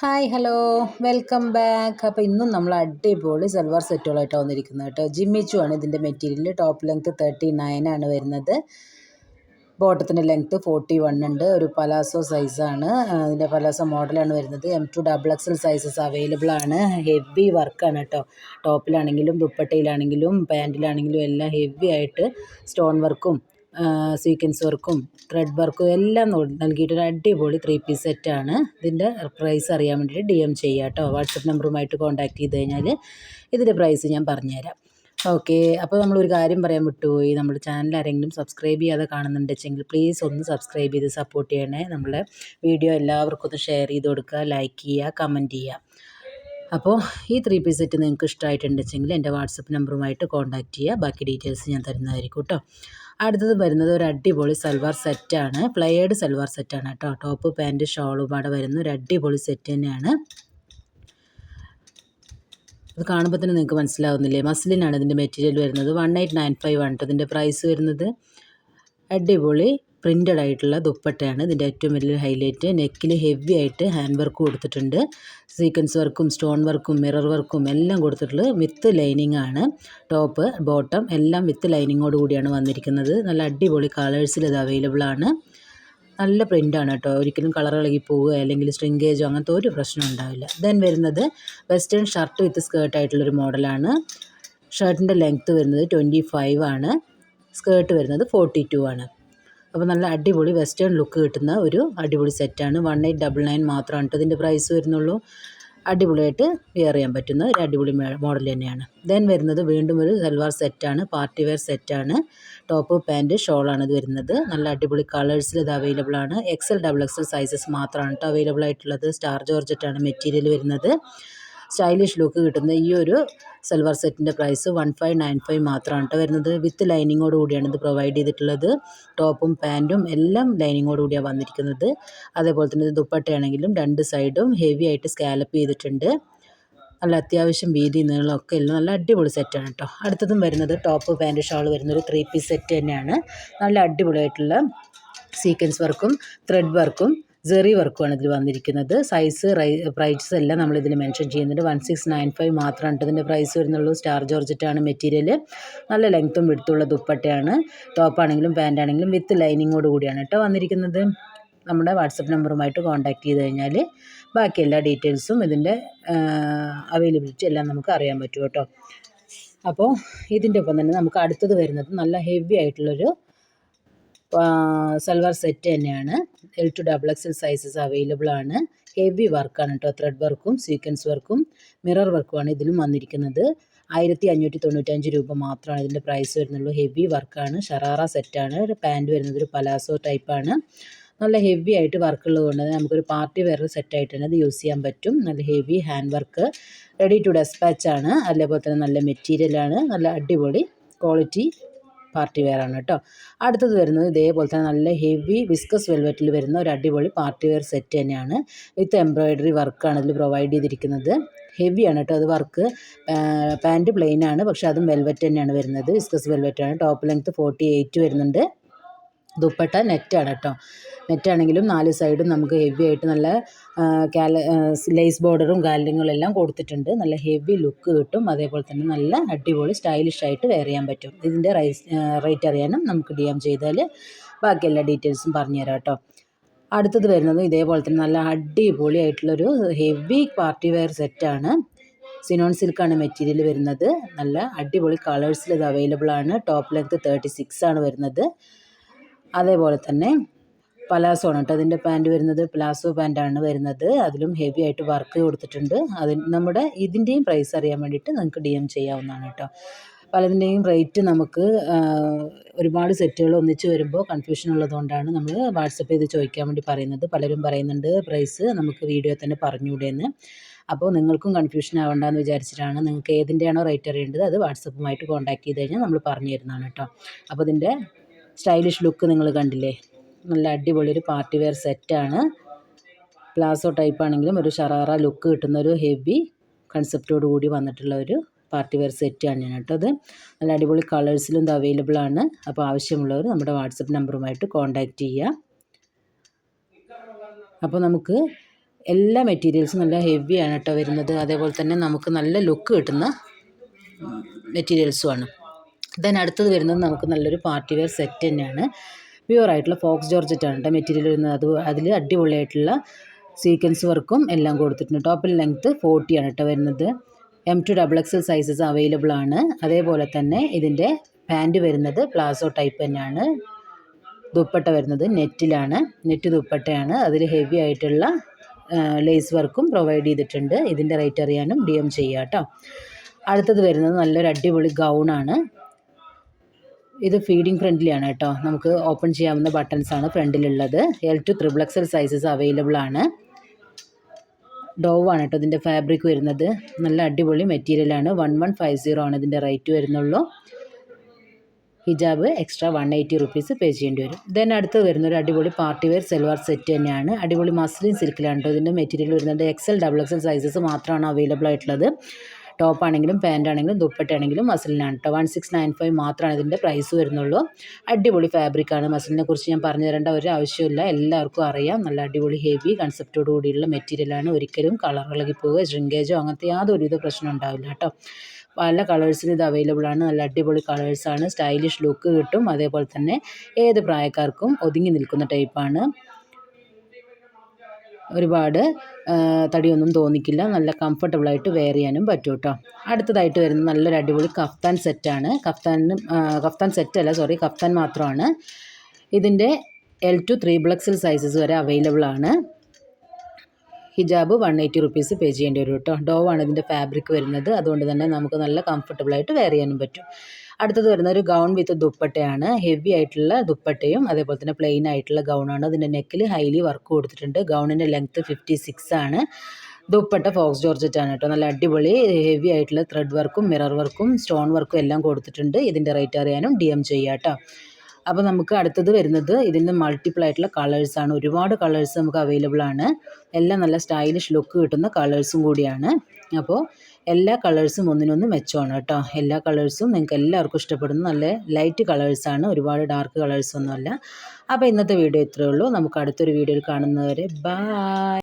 Hi hello welcome back അപ്പോൾ ഇന്നും നമ്മൾ അടിപൊളി സൽവാർ സെറ്റുകളായിട്ടാണ് വന്നിരിക്കുന്നത് കേട്ടോ. ജിമ്മിച്ചു ആണ് ഇതിന്റെ മെറ്റീരിയൽ ടോപ്പ് ലെങ്ത് തേർട്ടി ആണ് വരുന്നത്. ബോട്ടത്തിന്റെ ലെങ്ത്ത് ഫോർട്ടി വൺ ഉണ്ട്. ഒരു പലാസോ സൈസാണ് അതിന്റെ പലാസോ മോഡലാണ് വരുന്നത്. M to double XL sizes available ആണ്. ഹെവി വർക്കാണ് കേട്ടോ. ടോപ്പിലാണെങ്കിലും ദുപ്പട്ടയിലാണെങ്കിലും പാന്റിലാണെങ്കിലും എല്ലാം ഹെവി ആയിട്ട് സ്റ്റോൺ വർക്കും സീക്വൻസ് വർക്കും ത്രെഡ് വർക്കും എല്ലാം നൽകിയിട്ടൊരു അടിപൊളി ത്രീ പീസ് സെറ്റാണ് ഇതിന്റെ പ്രൈസ് അറിയാൻ വേണ്ടിയിട്ട് ഡി എം ചെയ്യുക കേട്ടോ. വാട്സപ്പ് നമ്പറുമായിട്ട് കോൺടാക്ട് ചെയ്ത് കഴിഞ്ഞാൽ ഇതിന്റെ പ്രൈസ് ഞാൻ പറഞ്ഞുതരാം. ഓക്കെ അപ്പോൾ നമ്മളൊരു കാര്യം പറയാൻ വിട്ടുപോയി. നമ്മുടെ ചാനൽ ആരെങ്കിലും സബ്സ്ക്രൈബ് ചെയ്യാതെ കാണുന്നുണ്ടെങ്കിൽ പ്ലീസ് ഒന്ന് സബ്സ്ക്രൈബ് ചെയ്ത് സപ്പോർട്ട് ചെയ്യണേ. നമ്മളെ വീഡിയോ എല്ലാവർക്കും ഒന്ന് ഷെയർ ചെയ്ത് കൊടുക്കുക ലൈക്ക് ചെയ്യുക കമന്റ് ചെയ്യുക. അപ്പോൾ ഈ ത്രീ പീസ് സെറ്റ് നിങ്ങൾക്ക് ഇഷ്ടമായിട്ടുണ്ടെങ്കിൽ എന്റെ വാട്സപ്പ് നമ്പറുമായിട്ട് കോൺടാക്റ്റ് ചെയ്യുക. ബാക്കി ഡീറ്റെയിൽസ് ഞാൻ തരുന്നതായിരിക്കും കേട്ടോ. അടുത്തത് വരുന്നത് ഒരു അടിപൊളി സൽവാർ സെറ്റാണ് പ്ലെയേഡ് സൽവാർ സെറ്റാണ് കേട്ടോ. ടോപ്പ് പാന്റ് അവിടെ വരുന്ന ഒരു അടിപൊളി സെറ്റ് തന്നെയാണ്. അത് കാണുമ്പോൾ തന്നെ നിങ്ങൾക്ക് മനസ്സിലാവുന്നില്ലേ? മസ്ലിനാണ് ഇതിന്റെ മെറ്റീരിയൽ വരുന്നത്. വൺ എയ്റ്റ് നയൻ ഫൈവ് ആണ് ഇതിന്റെ പ്രൈസ് വരുന്നത്. അടിപൊളി. പ്രിന്റഡ് ആയിട്ടുള്ള ദുപ്പട്ടയാണ്. ഇതിന്റെ ഏറ്റവും വലിയ ഹൈലൈറ്റ് നെക്കിൽ ഹെവി ആയിട്ട് ഹാൻഡ് വർക്ക് കൊടുത്തിട്ടുണ്ട്. സീക്വൻസ് വർക്കും സ്റ്റോൺ വർക്കും മിറർ വർക്കും എല്ലാം കൊടുത്തിട്ടുള്ളത് വിത്ത് ലൈനിങ് ആണ്. ടോപ്പ് ബോട്ടം എല്ലാം വിത്ത് ലൈനിങ്ങോട് കൂടിയാണ് വന്നിരിക്കുന്നത്. നല്ല അടിപൊളി കളേഴ്സിൽ ഇത് അവൈലബിൾ ആണ്. നല്ല പ്രിന്റാണ് കേട്ടോ. ഒരിക്കലും കളർ ഇളകി പോവുക അല്ലെങ്കിൽ സ്ട്രിങ്കേജോ അങ്ങനത്തെ ഒരു പ്രശ്നം ഉണ്ടാവില്ല. ദെൻ വരുന്നത് വെസ്റ്റേൺ ഷർട്ട് വിത്ത് സ്കേർട്ട് ആയിട്ടുള്ളൊരു മോഡലാണ് ഷർട്ടിന്റെ ലെങ്ത്ത് വരുന്നത് ട്വന്റി ഫൈവ് ആണ്. സ്കേർട്ട് വരുന്നത് ഫോർട്ടി ടു ആണ്. അപ്പോൾ നല്ല അടിപൊളി വെസ്റ്റേൺ ലുക്ക് കിട്ടുന്ന ഒരു അടിപൊളി സെറ്റാണ് വൺ എയ്റ്റ് ഡബിൾ നയൻ മാത്രമാണ് ഇതിന്റെ പ്രൈസ് വരുന്നുള്ളൂ. അടിപൊളിയായിട്ട് വെയർ ചെയ്യാൻ പറ്റുന്ന ഒരു അടിപൊളി മോഡൽ തന്നെയാണ്. ദെൻ വരുന്നത് വീണ്ടും ഒരു സൽവാർ സെറ്റാണ് പാർട്ടി വെയർ സെറ്റാണ് ടോപ്പ് പാന്റ് ഷോളാണ് ഇത് വരുന്നത്. നല്ല അടിപൊളി കളേഴ്സിൽ ഇത് അവൈലബിൾ ആണ്. എക്സൽ ഡബിൾ എക്സൽ സൈസസ് മാത്രമാണ് കേട്ടോ അവൈലബിൾ ആയിട്ടുള്ളത്. സ്റ്റാർ ജോർജറ്റാണ് മെറ്റീരിയൽ വരുന്നത്. സ്റ്റൈലിഷ് ലുക്ക് കിട്ടുന്ന ഈ ഒരു സൽവാർ സെറ്റിന്റെ price one five nine five മാത്രമാണ് കേട്ടോ വരുന്നത്. വിത്ത് ലൈനിങ്ങോട് കൂടിയാണ് ഇത് പ്രൊവൈഡ് ചെയ്തിട്ടുള്ളത്. ടോപ്പും പാന്റും എല്ലാം ലൈനിങ്ങോട് കൂടിയാണ് വന്നിരിക്കുന്നത്. അതേപോലെ തന്നെ ദുപ്പട്ടയാണെങ്കിലും രണ്ട് സൈഡും ഹെവി ആയിട്ട് സ്കാലപ്പ് ചെയ്തിട്ടുണ്ട്. നല്ല അത്യാവശ്യം വീതി നീളമൊക്കെ എല്ലാം നല്ല അടിപൊളി സെറ്റാണ് കേട്ടോ. അടുത്തതും വരുന്നത് ടോപ്പ് പാന്റ് ഷാൾ വരുന്നൊരു ത്രീ പീസ് സെറ്റ് തന്നെയാണ്. നല്ല അടിപൊളിയായിട്ടുള്ള സീക്വൻസ് വർക്കും ത്രെഡ് വർക്കും ജെറി വർക്കുമാണ് ഇതിൽ വന്നിരിക്കുന്നത്. സൈസ് പ്രൈസ് എല്ലാം നമ്മൾ ഇതിൽ മെൻഷൻ ചെയ്യുന്നുണ്ട്. വൺ സിക്സ് നയൻ ഫൈവ് മാത്രമാണ് ഇതിന്റെ പ്രൈസ് വരുന്നുള്ളൂ. സ്റ്റാർ ജോർജറ്റാണ് മെറ്റീരിയൽ നല്ല ലെങ്ത്തും വിടുത്തുള്ള ദുപ്പട്ടയാണ്. ടോപ്പാണെങ്കിലും പാന്റ് ആണെങ്കിലും വിത്ത് ലൈനിങ്ങോട് കൂടിയാണ് കേട്ടോ വന്നിരിക്കുന്നത്. നമ്മുടെ വാട്സപ്പ് നമ്പറുമായിട്ട് കോൺടാക്ട് ചെയ്ത് കഴിഞ്ഞാൽ ബാക്കി എല്ലാ ഡീറ്റെയിൽസും ഇതിന്റെ അവൈലബിലിറ്റി എല്ലാം നമുക്ക് അറിയാൻ പറ്റും കേട്ടോ. അപ്പോൾ ഇതിന്റെ ഒപ്പം തന്നെ നമുക്ക് അടുത്തത് വരുന്നത് നല്ല ഹെവി ആയിട്ടുള്ളൊരു സൽവാർ സെറ്റ് തന്നെയാണ്. L to double X L sizes available ആണ്. ഹെവി വർക്കാണ് കേട്ടോ ത്രെഡ് വർക്കും സീക്വൻസ് വർക്കും മിറർ വർക്കുമാണ് ഇതിലും വന്നിരിക്കുന്നത്. ആയിരത്തി അഞ്ഞൂറ്റി തൊണ്ണൂറ്റഞ്ച് രൂപ മാത്രമാണ് ഇതിന്റെ പ്രൈസ് വരുന്നുള്ളൂ. ഹെവി വർക്കാണ് ഷറാറ സെറ്റാണ് ഒരു പാന്റ് വരുന്നത് ഒരു പലാസോ ടൈപ്പാണ് നല്ല ഹെവി ആയിട്ട് വർക്കുള്ളത് കൊണ്ട് തന്നെ നമുക്കൊരു പാർട്ടി വെയർ സെറ്റായിട്ട് തന്നെ ഇത് യൂസ് ചെയ്യാൻ പറ്റും. നല്ല heavy hand work ready to dispatch ആണ്. അതേപോലെ തന്നെ നല്ല മെറ്റീരിയലാണ് നല്ല അടിപൊളി ക്വാളിറ്റി പാർട്ടി വെയർ ആണ് കേട്ടോ. അടുത്തത് വരുന്നത് ഇതേപോലെ തന്നെ നല്ല ഹെവി വിസ്കസ് വെൽവെറ്റിൽ വരുന്ന ഒരു അടിപൊളി പാർട്ടി വെയർ സെറ്റ് തന്നെയാണ്. വിത്ത് എംബ്രോയിഡറി വർക്കാണ് ഇതിൽ പ്രൊവൈഡ് ചെയ്തിരിക്കുന്നത്. ഹെവിയാണ് കേട്ടോ. അത് വർക്ക് പാന്റ് പ്ലെയിൻ ആണ്. പക്ഷേ അതും വെൽവെറ്റ് തന്നെയാണ് വരുന്നത്. വിസ്കസ് വെൽവെറ്റാണ് ടോപ്പ് ലെങ്ത്ത് ഫോർട്ടി എയ്റ്റ് വരുന്നുണ്ട്. ദുപ്പട്ട നെറ്റാണ് കേട്ടോ. നെറ്റാണെങ്കിലും നാല് സൈഡും നമുക്ക് ഹെവി ആയിട്ട് നല്ല കാല ലേസ് ബോർഡറും കാര്യങ്ങളെല്ലാം കൊടുത്തിട്ടുണ്ട്. നല്ല ഹെവി ലുക്ക് കിട്ടും. അതേപോലെ തന്നെ നല്ല അടിപൊളി സ്റ്റൈലിഷ് ആയിട്ട് വെയർ ചെയ്യാൻ പറ്റും. ഇതിന്റെ റൈസ് റേറ്റ് അറിയാനും നമുക്ക് ഡി എം ചെയ്താൽ ബാക്കി എല്ലാ ഡീറ്റെയിൽസും പറഞ്ഞുതരാം കേട്ടോ. അടുത്തത് വരുന്നത് ഇതേപോലെ തന്നെ നല്ല അടിപൊളി ആയിട്ടുള്ളൊരു ഹെവി പാർട്ടി വെയർ സെറ്റാണ് സിനോൺ സിൽക്കാണ് മെറ്റീരിയൽ വരുന്നത്. നല്ല അടിപൊളി കളേഴ്സിൽ ഇത് അവൈലബിൾ ആണ്. ടോപ്പ് ലെങ്ത് തേർട്ടി സിക്സ് ആണ് വരുന്നത്. അതേപോലെ തന്നെ പലാസോ ആണ് കേട്ടോ. അതിന്റെ പാന്റ് വരുന്നത് പ്ലാസോ പാന്റാണ് വരുന്നത്. അതിലും ഹെവി ആയിട്ട് വർക്ക് കൊടുത്തിട്ടുണ്ട്. അതിൽ നമ്മുടെ ഇതിന്റെയും പ്രൈസ് അറിയാൻ വേണ്ടിയിട്ട് നിങ്ങൾക്ക് ഡി എം ചെയ്യാവുന്നതാണ് കേട്ടോ. പലതിന്റെയും റേറ്റ് നമുക്ക് ഒരുപാട് സെറ്റുകൾ ഒന്നിച്ച് വരുമ്പോൾ കൺഫ്യൂഷൻ ഉള്ളതുകൊണ്ടാണ് നമ്മൾ വാട്സപ്പ് ചെയ്ത് ചോദിക്കാൻ വേണ്ടി പറയുന്നത്. പലരും പറയുന്നുണ്ട് പ്രൈസ് നമുക്ക് വീഡിയോ തന്നെ പറഞ്ഞുകൂടെയെന്ന് അപ്പോൾ നിങ്ങൾക്കും കൺഫ്യൂഷൻ ആവണ്ടെന്ന് വിചാരിച്ചിട്ടാണ് നിങ്ങൾക്ക് ഏതിന്റെയാണോ റേറ്റ് അറിയേണ്ടത് അത് വാട്സപ്പുമായിട്ട് കോൺടാക്ട് ചെയ്ത് കഴിഞ്ഞാൽ നമ്മൾ പറഞ്ഞു തരുന്നതാണ് കേട്ടോ. അപ്പോൾ ഇതിന്റെ സ്റ്റൈലിഷ് ലുക്ക് നിങ്ങൾ കണ്ടില്ലേ? നല്ല അടിപൊളി ഒരു പാർട്ടി വെയർ സെറ്റാണ് പ്ലാസോ ടൈപ്പ് ആണെങ്കിലും ഒരു ഷറാറ ലുക്ക് കിട്ടുന്ന ഒരു ഹെവി കൺസെപ്റ്റോട് കൂടി വന്നിട്ടുള്ള ഒരു പാർട്ടി വെയർ സെറ്റാണ് ഞാൻ കേട്ടോ അത് നല്ല അടിപൊളി കളേഴ്സിലും ഇത് അവൈലബിൾ ആണ്. അപ്പോൾ ആവശ്യമുള്ളവർ നമ്മുടെ വാട്സപ്പ് നമ്പറുമായിട്ട് കോൺടാക്റ്റ് ചെയ്യുക അപ്പോൾ നമുക്ക് എല്ലാ മെറ്റീരിയൽസും നല്ല ഹെവിയാണ് കേട്ടോ വരുന്നത്. അതേപോലെ തന്നെ നമുക്ക് നല്ല ലുക്ക് കിട്ടുന്ന മെറ്റീരിയൽസുമാണ് ദെൻ അടുത്തത് വരുന്നത് നമുക്ക് നല്ലൊരു പാർട്ടി വെയർ സെറ്റ് തന്നെയാണ്. പ്യുവർ ആയിട്ടുള്ള ഫോക്സ് ജോർജറ്റാണ് കേട്ടോ മെറ്റീരിയൽ വരുന്നത്. അത് അതിൽ അടിപൊളിയായിട്ടുള്ള സീക്വൻസ് വർക്കും എല്ലാം കൊടുത്തിട്ടുണ്ട്. ടോപ്പിൽ ലെങ്ത്ത് ഫോർട്ടിയാണ് കേട്ടോ വരുന്നത്. M to double XL sizes available ആണ്. അതേപോലെ തന്നെ ഇതിന്റെ പാന്റ് വരുന്നത് പ്ലാസോ ടൈപ്പ് തന്നെയാണ്. ദുപ്പട്ട വരുന്നത് നെറ്റിലാണ്. നെറ്റ് ദുപ്പട്ടയാണ്. അതിൽ ഹെവി ആയിട്ടുള്ള ലേസ് വർക്കും പ്രൊവൈഡ് ചെയ്തിട്ടുണ്ട്. ഇതിന്റെ റേറ്റ് അറിയാനും ഡി എം ചെയ്യാം കേട്ടോ അടുത്തത് വരുന്നത് നല്ലൊരു അടിപൊളി ഗൗണാണ് ഇത് ഫീഡിങ് ഫ്രണ്ട്ലിയാണ് കേട്ടോ. നമുക്ക് ഓപ്പൺ ചെയ്യാവുന്ന ബട്ടൺസ് ആണ് ഫ്രണ്ടിലുള്ളത്. L to triple XL sizes available ആണ്. ഡോവ് ആണ് കേട്ടോ ഇതിന്റെ ഫാബ്രിക് വരുന്നത്. നല്ല അടിപൊളി മെറ്റീരിയലാണ് വൺ വൺ ഫൈവ് സീറോ ആണ് ഇതിന്റെ റേറ്റ് വരുന്നുള്ളൂ. ഹിജാബ് extra one eighty rupees pay ചെയ്യേണ്ടി വരും. ദെൻ അടുത്ത് വരുന്ന ഒരു അടിപൊളി പാർട്ടി വെയർ സെൽവാർ സെറ്റ് തന്നെയാണ്. അടിപൊളി മസ്ലിൻ സിൽക്കിലാണ് കേട്ടോ ഇതിന്റെ മെറ്റീരിയൽ വരുന്നത്. എക്സൽ ഡബിൾ എക്സൽ സൈസസ് മാത്രമാണ് അവൈലബിൾ ആയിട്ടുള്ളത്. ടോപ്പ് ആണെങ്കിലും പാന്റ് ആണെങ്കിലും ദുപ്പട്ട ആണെങ്കിലും മസിലിനാണ് കേട്ടോ വൺ സിക്സ് നയൻ ഫൈവ് മാത്രമാണ് ഇതിന്റെ പ്രൈസ് വരുന്നുള്ളൂ. അടിപൊളി ഫാബ്രിക്കാണ് മസിലിനെ കുറിച്ച് ഞാൻ പറഞ്ഞു തരേണ്ട ഒരു ആവശ്യമില്ല. എല്ലാവർക്കും അറിയാം. നല്ല അടിപൊളി ഹെവി കൺസെപ്റ്റോട് കൂടിയുള്ള മെറ്റീരിയലാണ് ഒരിക്കലും കളർ പോവുക ഷ്രിങ്കേജോ അങ്ങനത്തെ യാതൊരുവിധ പ്രശ്നം ഉണ്ടാവില്ല കേട്ടോ പല കളേഴ്സിലും ഇത് അവൈലബിൾ ആണ്. നല്ല അടിപൊളി കളേഴ്സാണ് സ്റ്റൈലിഷ് ലുക്ക് കിട്ടും. അതേപോലെ തന്നെ ഏത് പ്രായക്കാർക്കും ഒതുങ്ങി നിൽക്കുന്ന ടൈപ്പാണ് ഒരുപാട് തടിയൊന്നും തോന്നിക്കില്ല. നല്ല കംഫർട്ടബിളായിട്ട് വെയർ ചെയ്യാനും പറ്റും കേട്ടോ അടുത്തതായിട്ട് വരുന്ന നല്ലൊരു അടിപൊളി കഫ്താൻ സെറ്റാണ് കഫ്താനും കഫ്താൻ സെറ്റല്ല സോറി കഫ്താൻ മാത്രമാണ്. ഇതിന്റെ എൽ ടു ത്രീ ബ്ലക്സിൽ സൈസസ് വരെ അവൈലബിൾ ആണ്. ഹിജാബ് വൺ എയ്റ്റി റുപ്പീസ് പേ ചെയ്യേണ്ടി വരും കേട്ടോ ഡോവ് ആണ് ഇതിന്റെ ഫാബ്രിക് വരുന്നത്. അതുകൊണ്ട് തന്നെ നമുക്ക് നല്ല കംഫർട്ടബിളായിട്ട് വെയർ ചെയ്യാനും പറ്റും. അടുത്തത് വരുന്ന ഒരു ഗൗൺ വിത്ത് ദുപ്പട്ടയാണ്. ഹെവി ആയിട്ടുള്ള ദുപ്പട്ടയും അതേപോലെ തന്നെ പ്ലെയിൻ ആയിട്ടുള്ള ഗൗണാണ് അതിന്റെ നെക്കിൽ ഹൈലി വർക്ക് കൊടുത്തിട്ടുണ്ട്. ഗൗണിന്റെ ലെങ്ത്ത് ഫിഫ്റ്റി സിക്സ് ആണ്. ദുപ്പട്ട ഫോക്സ് ജോർജറ്റ് ആണ് കേട്ടോ നല്ല അടിപൊളി ഹെവി ആയിട്ടുള്ള ത്രെഡ് വർക്കും മിറർ വർക്കും സ്റ്റോൺ വർക്കും എല്ലാം കൊടുത്തിട്ടുണ്ട്. ഇതിന്റെ റേറ്റ് അറിയാനും ഡി എം ചെയ്യാം കേട്ടോ അപ്പോൾ നമുക്ക് അടുത്തത് വരുന്നത് ഇതിന്റെ മൾട്ടിപ്പിൾ ആയിട്ടുള്ള കളേഴ്സാണ് ഒരുപാട് കളേഴ്സ് നമുക്ക് അവൈലബിൾ ആണ്. എല്ലാം നല്ല സ്റ്റൈലിഷ് ലുക്ക് കിട്ടുന്ന കളേഴ്സും കൂടിയാണ്. അപ്പോൾ എല്ലാ കളേഴ്സും ഒന്നിനൊന്ന് മെച്ചമാണ് കേട്ടോ. എല്ലാ കളേഴ്സും നിങ്ങൾക്ക് എല്ലാവർക്കും ഇഷ്ടപ്പെടുന്ന നല്ല ലൈറ്റ് കളേഴ്സാണ് ഒരുപാട് ഡാർക്ക് കളേഴ്സൊന്നുമല്ല അപ്പോൾ ഇന്നത്തെ വീഡിയോ ഇത്രയേ ഉള്ളൂ. നമുക്ക് അടുത്തൊരു വീഡിയോയിൽ കാണുന്നവരെ ബായ്